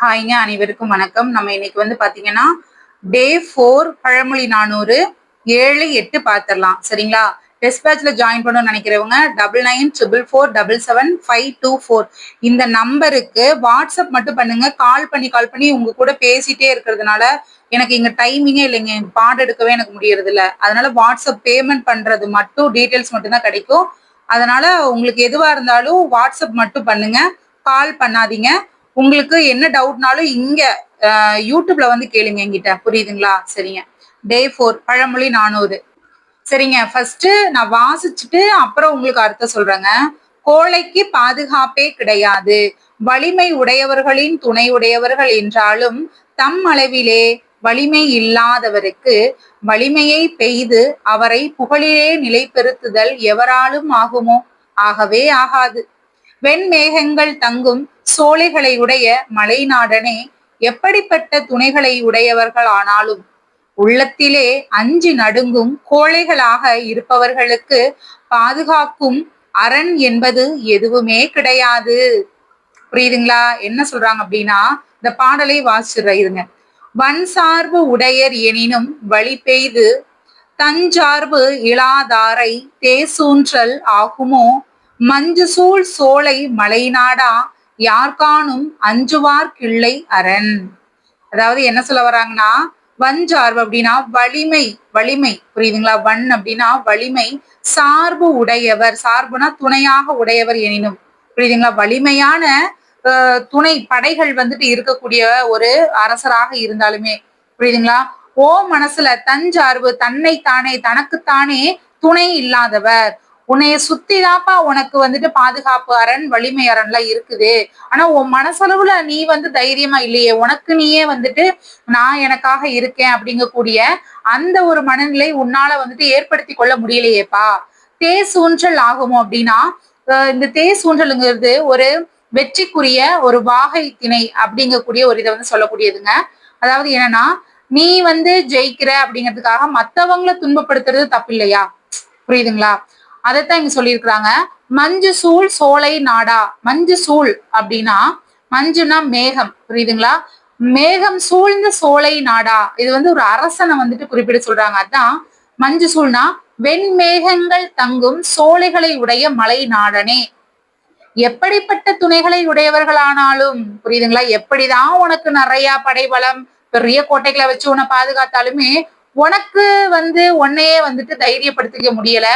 ஹாய்ங்க அனைவருக்கும் வணக்கம். நம்ம இன்னைக்கு வந்து பாத்தீங்கன்னா டே ஃபோர் பழமொழி நானூறு ஏழு எட்டு பார்த்துடலாம் சரிங்களா? டெஸ்ட் பேட்ச்ல ஜாயின் பண்ணணும்னு நினைக்கிறவங்க double nine triple four double seven five two four இந்த நம்பருக்கு வாட்ஸ்அப் மட்டும் பண்ணுங்க. கால் பண்ணி கால் பண்ணி உங்க கூட பேசிட்டே இருக்கிறதுனால எனக்கு இங்க டைமிங்கே இல்லைங்க. எனக்கு பாடம் எடுக்கவே எனக்கு முடியறது இல்ல அதனால வாட்ஸ்அப் பேமெண்ட் பண்றது மட்டும் டீட்டெயில்ஸ் மட்டும்தான் கிடைக்கும். அதனால உங்களுக்கு எதுவா இருந்தாலும் வாட்ஸ்அப் மட்டும் பண்ணுங்க. கால் பண்ணாதீங்க. உங்களுக்கு என்ன டவுட்னாலும் இங்க யூடியூப்ல வந்து கேளுங்க என்கிட்ட. புரியுதுங்களா? சரிங்க. டே ஃபோர் பழமொழி நானூறு. சரிங்க. ஃபர்ஸ்ட் நான் வாசிச்சுட்டு அப்புறம் உங்களுக்கு அர்த்தம் சொல்றேங்க. கோழைக்கு பாதுகாப்பே கிடையாது. வலிமை உடையவர்களின் துணை உடையவர்கள் என்றாலும் தம் அளவிலே வலிமை இல்லாதவருக்கு வலிமையை பெய்து அவரை புகழிலே நிலைபெறுத்துதல் எவராலும் ஆகுமோ? ஆகவே ஆகாது. வெண்மேகங்கள் தங்கும் சோலைகளை உடைய மலைநாடனே எப்படிப்பட்ட துணைகளை உடையவர்கள் ஆனாலும் உள்ளத்திலே அஞ்சு நடுங்கும் கோழைகளாக இருப்பவர்களுக்கு பாதுகாக்கும் அரண் என்பது எதுவுமே கிடையாது. புரியுதுங்களா? என்ன சொல்றாங்க அப்படின்னா இந்த பாடலை வாசிச்சுற இருங்க. வன் சார்பு உடையர் எனினும் வழி பெய்து தஞ்சார்பு இலாதாரை தேசூன்றல் ஆகுமோ? மஞ்சு சூழ் சோலை மலைநாடா யார்கானும் அஞ்சுவார் கிள்ளை அரண். அதாவது என்ன சொல்ல வராங்கன்னா வஞ்சார்பு அப்படின்னா வலிமை வலிமை. புரியுதுங்களா? வன் அப்படின்னா வலிமை. சார்பு உடையவர் சார்புனா துணையாக உடையவர் எனினும். புரியுதுங்களா? வலிமையான அஹ், துணை படைகள் வந்துட்டு இருக்கக்கூடிய ஒரு அரசராக இருந்தாலுமே. புரியுதுங்களா? ஓ மனசுல தஞ்சார்பு தன்னை தானே தனக்குத்தானே துணை இல்லாதவர். உன்னைய சுத்திதாப்பா உனக்கு வந்துட்டு பாதுகாப்பு அரண் வலிமை அரண்லாம் இருக்குது. ஆனா உன் மனசளவுல நீ வந்து தைரியமா இல்லையே. உனக்கு நீயே வந்துட்டு நான் எனக்காக இருக்கேன் அப்படிங்கக்கூடிய அந்த ஒரு மனநிலை உன்னால வந்துட்டு ஏற்படுத்தி கொள்ள முடியலையேப்பா. தேசூன்றல் ஆகுமோ அப்படின்னா இந்த தேசூன்றலுங்கிறது ஒரு வெற்றிக்குரிய ஒரு வாகை திணை அப்படிங்கக்கூடிய ஒரு இதை வந்து சொல்லக்கூடியதுங்க. அதாவது என்னன்னா நீ வந்து ஜெயிக்கிற அப்படிங்கிறதுக்காக மத்தவங்கள துன்பப்படுத்துறது தப்பு இல்லையா புரியுதுங்களா? அதைத்தான் இங்க சொல்லியிருக்கிறாங்க. மஞ்சு சூழ் சோலை நாடா. மஞ்சு சூழ் அப்படின்னா மஞ்சுனா மேகம். புரியுதுங்களா? மேகம் சூழ்ந்த சோலை நாடா. இது வந்து ஒரு அரசனை வந்துட்டு குறிப்பிட சொல்றாங்க. அதான் மஞ்சு சூழ்னா வெண்மேகங்கள் தங்கும் சோலைகளை உடைய மலை நாடனே. எப்படிப்பட்ட துணைகளை உடையவர்களானாலும் புரியுதுங்களா? எப்படிதான் உனக்கு நிறைய படைபலம் பெரிய கோட்டைகளை வச்சு உன்னை பாதுகாத்தாலுமே உனக்கு வந்து உன்னையே வந்துட்டு தைரியப்படுத்திக்க முடியல.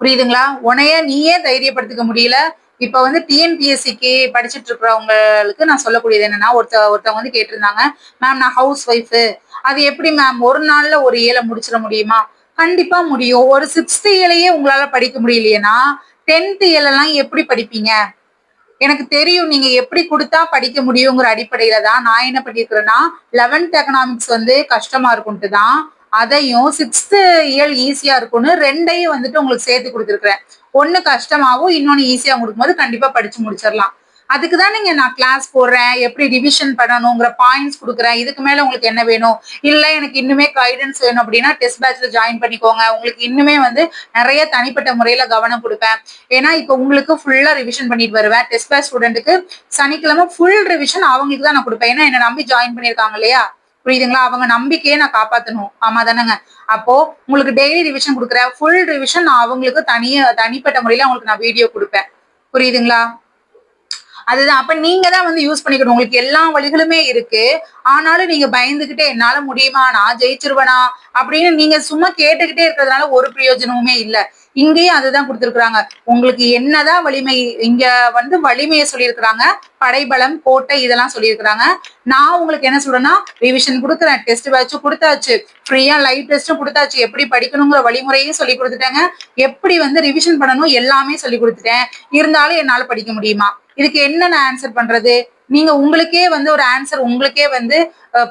புரியுதுங்களா? உனைய நீயே தைரியப்படுத்திக்க முடியல. இப்ப வந்து டிஎன்பிஎஸ்சிக்கு படிச்சுட்டு இருக்கிறவங்களுக்கு நான் சொல்லக்கூடியது என்னன்னா ஒருத்த ஒருத்தவங்க வந்து கேட்டிருந்தாங்க மேம் நான் ஹவுஸ் ஒய்ஃபு அது எப்படி மேம் ஒரு நாள்ல ஒரு ஏழை முடிச்சிட முடியுமா? கண்டிப்பா முடியும். ஒரு சிக்ஸ்த் இயலையே உங்களால படிக்க முடியலையேனா டென்த் இயலெல்லாம் எப்படி படிப்பீங்க? எனக்கு தெரியும் நீங்க எப்படி கொடுத்தா படிக்க முடியுங்கிற அடிப்படையில தான் நான் என்ன பண்ணிருக்கிறேன்னா லெவன்த் எக்கனாமிக்ஸ் வந்து கஷ்டமா இருக்கும்ட்டு தான் அதையும் சிக்ஸ்த்து இயல் ஈஸியா இருக்கும்னு ரெண்டையும் வந்துட்டு உங்களுக்கு சேர்த்து கொடுத்துருக்குறேன். ஒண்ணு கஷ்டமாவும் இன்னொன்னு ஈஸியா கொடுக்கும்போது கண்டிப்பா படிச்சு முடிச்சிடலாம். அதுக்கு தான் நீங்க நான் கிளாஸ் போடுறேன் எப்படி ரிவிஷன் பண்ணணுங்கிற பாயிண்ட்ஸ் கொடுக்குறேன். இதுக்கு மேல உங்களுக்கு என்ன வேணும்? இல்ல எனக்கு இன்னுமே கைடன்ஸ் வேணும் அப்படின்னா டெஸ்ட் பேட்ச்ல ஜாயின் பண்ணிக்கோங்க. உங்களுக்கு இன்னுமே வந்து நிறைய தனிப்பட்ட முறையில கவனம் கொடுப்பேன். ஏன்னா இப்போ உங்களுக்கு ஃபுல்லா ரிவிஷன் பண்ணிட்டு வருவேன். டெஸ்ட் பேட்ச் ஸ்டூடெண்ட்டுக்கு சனிக்கிழமை ஃபுல் ரிவிஷன் அவங்களுக்கு தான் நான் கொடுப்பேன். ஏன்னா என்ன நம்பி ஜாயின் பண்ணியிருக்காங்க இல்லையா? புரியுதுங்களா? அவங்க நம்பிக்கையை நான் காப்பாத்தணும். ஆமா தானேங்க அப்போ உங்களுக்கு டெய்லி ரிவிஷன் கொடுக்குறேன் ஃபுல் ரிவிஷன் நான் அவங்களுக்கு தனிய தனிப்பட்ட முறையில அவங்களுக்கு நான் வீடியோ கொடுப்பேன். புரியுதுங்களா? அதுதான். அப்ப நீங்க தான் வந்து யூஸ் பண்ணிக்கணும். உங்களுக்கு எல்லா வழிகளுமே இருக்கு. ஆனாலும் நீங்க பயந்துகிட்டே என்னால முடியுமா? நான் ஜெயிச்சிருவேனா? அப்படின்னு நீங்க சும்மா கேட்டுக்கிட்டே இருக்கிறதுனால ஒரு பிரயோஜனமுமே இல்ல. இங்கேயும் அதுதான் கொடுத்துருக்குறாங்க. உங்களுக்கு என்னதான் வலிமை இங்க வந்து வலிமையை சொல்லியிருக்கிறாங்க. படைபலம் கோட்டை இதெல்லாம் சொல்லியிருக்கிறாங்க. நான் உங்களுக்கு என்ன சொல்றேன்னா ரிவிஷன் கொடுக்குறேன். டெஸ்ட் வச்சு கொடுத்தாச்சு. ஃப்ரீயா லைவ் டெஸ்ட்டும் கொடுத்தாச்சு. எப்படி படிக்கணுங்கிற வழிமுறையும் சொல்லி கொடுத்துட்டேங்க. எப்படி வந்து ரிவிஷன் பண்ணணும் எல்லாமே சொல்லி கொடுத்துட்டேன். இருந்தாலும் என்னால படிக்க முடியுமா? இதுக்கு என்ன நான் ஆன்சர் பண்றது? நீங்க உங்களுக்கே வந்து ஒரு ஆன்சர் உங்களுக்கே வந்து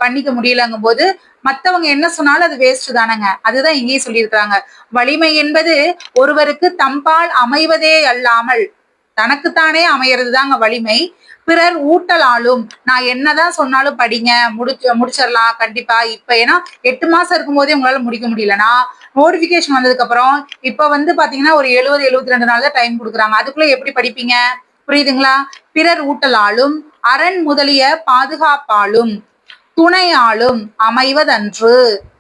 பண்ணிக்க முடியலங்கும் போது மத்தவங்க என்ன சொன்னாலும் அது வேஸ்ட் தானங்க. அதுதான் இங்கேயும் சொல்லியிருக்கிறாங்க. வலிமை என்பது ஒருவருக்கு தம்பால் அமைவதே அல்லாமல் தனக்குத்தானே அமையறது தாங்க வலிமை. பிறர் ஊட்டலாலும் நான் என்னதான் சொன்னாலும் படிங்க முடிச்சு முடிச்சிடலாம் கண்டிப்பா. இப்ப ஏன்னா எட்டு மாசம் இருக்கும் போதே உங்களால முடிக்க முடியலன்னா நோட்டிபிகேஷன் வந்ததுக்கு அப்புறம் இப்ப வந்து பாத்தீங்கன்னா ஒரு எழுபது எழுபத்தி ரெண்டு நாள் தான் டைம் கொடுக்குறாங்க. அதுக்குள்ள எப்படி படிப்பீங்க? புரியுதுங்களா? பிறர் ஊட்டலாலும் அரண் முதலிய பாதுகாப்பாலும் துணையாலும் அமைவதன்று.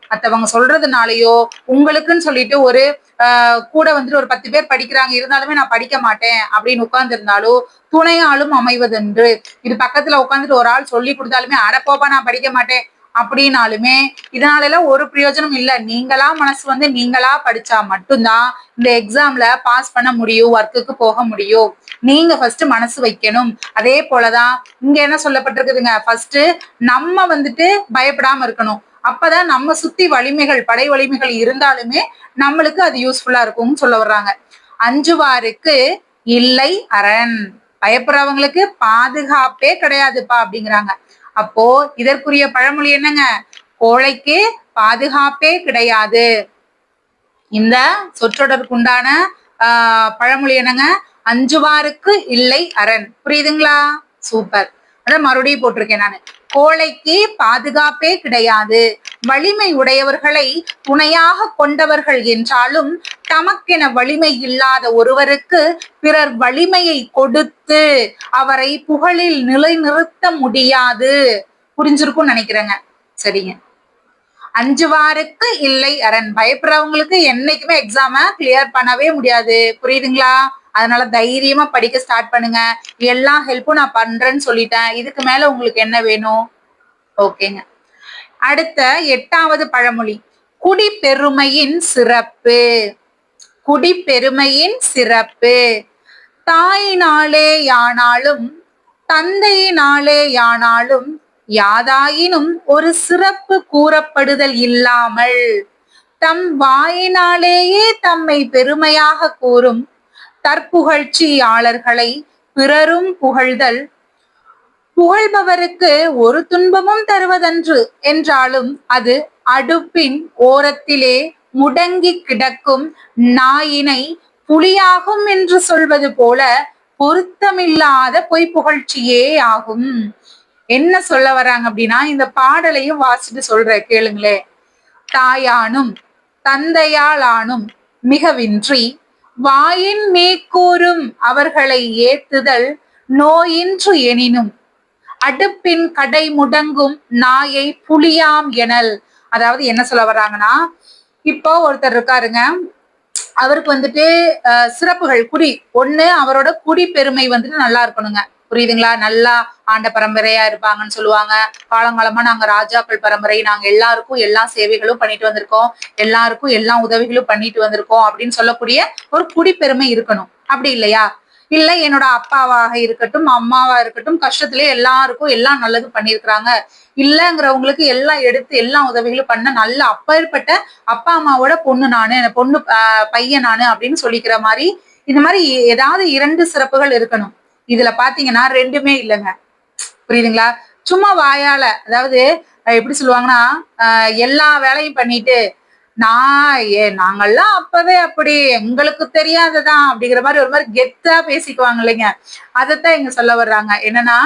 மற்றவங்க சொல்றதுனாலயோ உங்களுக்குன்னு சொல்லிட்டு ஒரு ஆஹ் கூட வந்துட்டு ஒரு பத்து பேர் படிக்கிறாங்க இருந்தாலுமே நான் படிக்க மாட்டேன் அப்படின்னு உட்கார்ந்து இருந்தாலும் துணையாலும் அமைவதென்று. இது பக்கத்துல உட்காந்துட்டு ஒரு ஆள் சொல்லி கொடுத்தாலுமே அடப்போப்பா நான் படிக்க மாட்டேன். அப்படின்னாலுமே இதனால எல்லாம் ஒரு பிரயோஜனம் இல்ல. நீங்களா மனசு வந்து நீங்களா படிச்சா மட்டும்தான் இந்த எக்ஸாம்ல பாஸ் பண்ண முடியும் ஒர்க்குக்கு போக முடியும். நீங்க ஃபர்ஸ்ட் மனசு வைக்கணும். அதே போலதான் இங்க என்ன சொல்லப்பட்டிருக்குதுங்க? ஃபர்ஸ்ட் நம்ம வந்துட்டு பயப்படாம இருக்கணும். அப்பதான் நம்ம சுத்தி வலிமைகள் படை வலிமைகள் இருந்தாலுமே நம்மளுக்கு அது யூஸ்ஃபுல்லா இருக்கும்னு சொல்ல வர்றாங்க. அஞ்சுவாருக்கு இல்லை அரண். பயப்படுறவங்களுக்கு பாதுகாப்பே கிடையாதுப்பா அப்படிங்கிறாங்க. அப்போ இதற்குரிய பழமொழி என்னங்க? கோழைக்கு பாதுகாப்பே கிடையாது. இந்த சொற்றொடருக்குண்டான ஆஹ் பழமொழி என்னங்க? அஞ்சுவாருக்கு இல்லை அரண். புரியுதுங்களா? சூப்பர். அதான் மறுபடியும் போட்டிருக்கேன் நான். கோழைக்கு பாதுகாப்பே கிடையாது. வலிமை உடையவர்களை துணையாக கொண்டவர்கள் என்றாலும் தமக்கென வலிமை இல்லாத ஒருவருக்கு பிறர் வலிமையை கொடுத்து அவரை புகழில் நிலைநிறுத்த முடியாது. புரிஞ்சிருக்கும் நினைக்கிறேங்க. சரிங்க. அஞ்சுவாருக்கு இல்லை அரண். பயப்படுறவங்களுக்கு என்னைக்குமே எக்ஸாம கிளியர் பண்ணவே முடியாது. புரியுதுங்களா? அதனால தைரியமா படிக்க ஸ்டார்ட் பண்ணுங்க. எல்லா ஹெல்ப்பும் நான் பண்றேன்னு சொல்லிட்டேன். இதுக்கு மேல உங்களுக்கு என்ன வேணும்? ஓகேங்க. அடுத்த எட்டாவது பழமொழி. குடிப்பெருமையின் சிறப்பு. குடிப்பெருமையின் சிறப்பு. தாயினாலே யானாலும் தந்தையினாலே யானாலும் யாதாயினும் ஒரு சிறப்பு கூறப்படுதல் இல்லாமல் தம் வாயினாலேயே தம்மை பெருமையாக கூறும் தற்புகழ்ச்சியாளர்களை பிறரும் புகழ்தல் புகழ்பவருக்கு ஒரு துன்பமும் தருவதன்று என்றாலும் அது அடுப்பின் ஓரத்திலே முடங்கி கிடக்கும் நாயினை புலியாகும் என்று சொல்வது போல பொருத்தமில்லாத பொய் புகழ்ச்சியே ஆகும். என்ன சொல்ல வராங்க அப்படின்னா இந்த பாடலையும் வாசிட்டு சொல்ற கேளுங்களே. தாயானும் தந்தையாளானும் மிகவின்றி வாயின் மேற்கூறும் அவர்களை ஏத்துதல் நோயின்று எனினும் அடுப்பின் கடை முடங்கும் நாயை புலியாம் எனல். அதாவது என்ன சொல்ல வர்றாங்கன்னா இப்போ ஒருத்தர் இருக்காருங்க. அவருக்கு வந்துட்டு அஹ், சிறப்புகள் குடி. ஒண்ணு அவரோட குடி பெருமை வந்துட்டு நல்லா இருக்கணுங்க. புரியுதுங்களா? நல்லா ஆண்ட பரம்பரையா இருப்பாங்கன்னு சொல்லுவாங்க. காலங்காலமா நாங்க ராஜாக்கள் பரம்பரை. நாங்க எல்லாருக்கும் எல்லா சேவைகளும் பண்ணிட்டு வந்திருக்கோம். எல்லாருக்கும் எல்லா உதவிகளும் பண்ணிட்டு வந்திருக்கோம் அப்படின்னு சொல்லக்கூடிய ஒரு குடிப்பெருமை இருக்கணும். அப்படி இல்லையா? இல்ல என்னோட அப்பாவாக இருக்கட்டும் அம்மாவா இருக்கட்டும் கஷ்டத்திலே எல்லாருக்கும் எல்லாம் நல்லது பண்ணியிருக்கிறாங்க. இல்லைங்கிறவங்களுக்கு எல்லாம் எடுத்து எல்லா உதவிகளும் பண்ண நல்ல அப்பேற்பட்ட அப்பா அம்மாவோட பொண்ணு நானு பொண்ணு பையன் நானு அப்படின்னு சொல்லிக்கிற மாதிரி இந்த மாதிரி ஏதாவது இரண்டு சிறப்புகள் இருக்கணும். இதுல பாத்தீங்கன்னா ரெண்டுமே இல்லைங்க. புரியுதுங்களா? சும்மா வாயால அதாவது எப்படி சொல்லுவாங்கன்னா ஆஹ் எல்லா வேலையும் பண்ணிட்டு நான் ஏ நாங்கெல்லாம் அப்பவே அப்படி எங்களுக்கு தெரியாததான் அப்படிங்கிற மாதிரி ஒரு மாதிரி கெத்தா பேசிக்குவாங்க இல்லைங்க. அதைத்தான் இங்க சொல்ல வர்றாங்க. என்னன்னா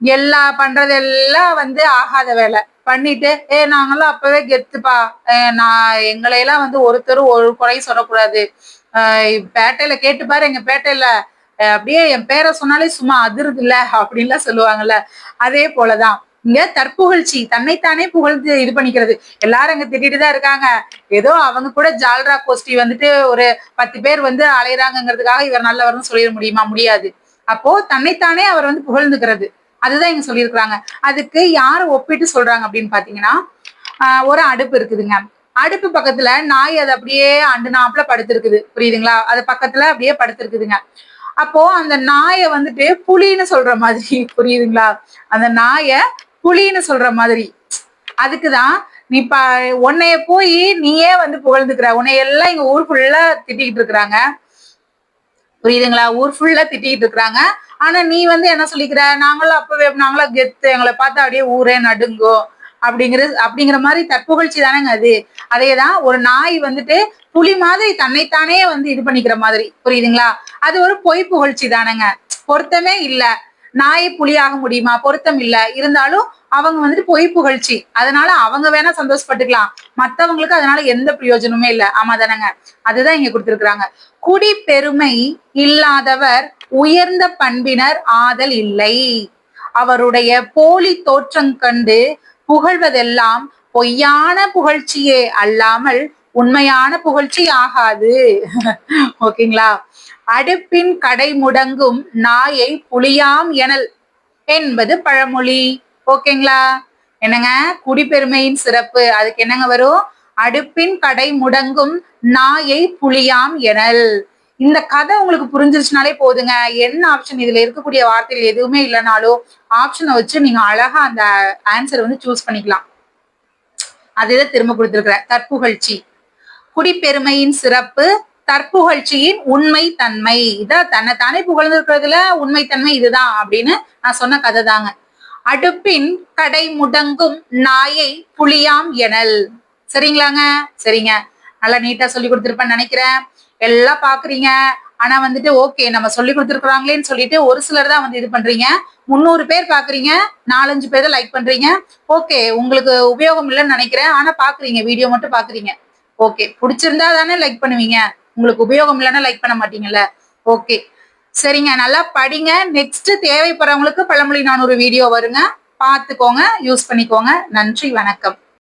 எல்லா பண்றதெல்லாம் வந்து ஆகாத வேலை. பண்ணிட்டு ஏ நாங்களாம் அப்பவே கெத்துப்பா. அஹ் நான் எங்களையெல்லாம் வந்து ஒருத்தரும் ஒரு குறையும் சொல்லக்கூடாது. ஆஹ் பேட்டையில கேட்டு பாரு எங்க பேட்டையில. அப்படியே என் பேரை சொன்னாலே சும்மா அதிருது அப்படின்லாம் சொல்லுவாங்கல்ல. அதே போலதான். இங்க தற்புகழ்ச்சி தன்னைத்தானே புகழ்ந்து இது பண்ணிக்கிறது. எல்லாரும் அங்க திட்டிட்டு தான் இருக்காங்க. ஏதோ அவங்க கூட ஜால்ரா கோஷ்டி வந்துட்டு ஒரு பத்து பேர் வந்து அலையிறாங்கிறதுக்காக இவர் நல்லவர்னு சொல்லிட முடியுமா? முடியாது. அப்போ தன்னைத்தானே அவர் வந்து புகழ்ந்துக்கிறது. அதுதான் இங்க சொல்லியிருக்கிறாங்க. அதுக்கு யாரை ஒப்பிட்டு சொல்றாங்க அப்படின்னு பாத்தீங்கன்னா ஆஹ் ஒரு அடுப்பு இருக்குதுங்க. அடுப்பு பக்கத்துல நாய் அது அப்படியே அண்டு நாப்புல படுத்திருக்குது. புரியுதுங்களா? அது பக்கத்துல அப்படியே படுத்திருக்குதுங்க. அப்போ அந்த நாயை வந்துட்டு புலின்னு சொல்ற மாதிரி புரியுதுங்களா? அந்த நாயை புலின்னு சொல்ற மாதிரி. அதுக்குதான் நீ ப உன்னைய போய் நீயே வந்து புகழ்ந்துக்கிற. உன்னைய எல்லாம் இங்க ஊர் ஃபுல்லா திட்டிக்கிட்டு இருக்கிறாங்க. புரியுதுங்களா? ஊர் ஃபுல்லா திட்டிக்கிட்டு இருக்கிறாங்க. ஆனா நீ வந்து என்ன சொல்லிக்கிற? நாங்களும் அப்பவே நாங்களும் கெத்து. எங்களை பார்த்தா அப்படியே ஊரே நடுங்கும் அப்படிங்கிற அப்படிங்கிற மாதிரி தற்புகழ்ச்சி தானேங்க அது. அதேதான் ஒரு நாய் வந்துட்டு புலி மாதிரி தன்னைத்தானே வந்து இது பண்ணிக்கிற மாதிரி. புரியுதுங்களா? அது ஒரு பொய் புகழ்ச்சி தானேங்க. பொருத்தமே இல்ல. நாயை புலியாக முடியுமா? பொருத்தம் இல்ல. இருந்தாலும் அவங்க வந்துட்டு பொய் புகழ்ச்சி. அதனால அவங்க வேணா சந்தோஷப்பட்டுக்கலாம். மத்தவங்களுக்கு அதனால எந்த பிரயோஜனமுமே இல்ல. ஆமா தானங்க? அதுதான் இங்க கொடுத்திருக்கிறாங்க. குடி பெருமை இல்லாதவர் உயர்ந்த பண்பினர் ஆதல் இல்லை. அவருடைய போலி தோற்றம் கண்டு புகழ்வதெல்லாம் பொய்யான புகழ்ச்சியே அல்லாமல் உண்மையான புகழ்ச்சி ஆகாது. ஓகேங்களா? அடுப்பின் கடை முடங்கும் நாயை புலியாம் எனல் என்பது பழமொழி. ஓகேங்களா? என்னங்க? குடிப்பெருமையின் சிறப்பு. அதுக்கு என்னங்க வரும்? அடுப்பின் கடை முடங்கும் நாயை புளியாம் எனல். இந்த கதை உங்களுக்கு புரிஞ்சிருச்சுனாலே போதுங்க. என்ன ஆப்ஷன் இதுல இருக்கக்கூடிய வார்த்தைகள் எதுவுமே இல்லைனாலும் ஆப்ஷனை வச்சு நீங்க அழகா அந்த ஆன்சர் வந்து சூஸ் பண்ணிக்கலாம். அதே திரும்ப கொடுத்துருக்குற. தற்புகழ்ச்சி. குடிப்பெருமையின் சிறப்பு. தற்புகழ்ச்சியின் உண்மை தன்மை. இதான் தன்னை தானே புகழ்ந்திருக்கிறதுல உண்மை தன்மை இதுதான் அப்படின்னு நான் சொன்ன கதை தாங்க. அடுப்பின் கடை முடங்கும் நாயை புளியாம் எனல். சரிங்களாங்க? சரிங்க. நல்லா நீட்டா சொல்லி கொடுத்துருப்பேன்னு நினைக்கிறேன். எல்லாம் பாக்குறீங்க. ஆனா வந்துட்டு ஓகே நம்ம சொல்லி கொடுத்துருக்குறாங்களேன்னு சொல்லிட்டு ஒரு சிலர் தான் வந்து இது பண்றீங்க. முந்நூறு பேர் பாக்குறீங்க. நாலஞ்சு பேர் தான் லைக் பண்றீங்க. ஓகே உங்களுக்கு உபயோகம் இல்லைன்னு நினைக்கிறேன். ஆனா பாக்குறீங்க. வீடியோ மட்டும் பாக்குறீங்க. ஓகே பிடிச்சிருந்தா தானே லைக் பண்ணுவீங்க. உங்களுக்கு உபயோகம் இல்லைன்னா லைக் பண்ண மாட்டீங்கல்ல? ஓகே சரிங்க நல்லா படிங்க. நெக்ஸ்ட் தேவைப்படுறவங்களுக்கு பழமொழி நானூறு வீடியோ வருங்க. பார்த்துக்கோங்க யூஸ் பண்ணிக்கோங்க. நன்றி வணக்கம்.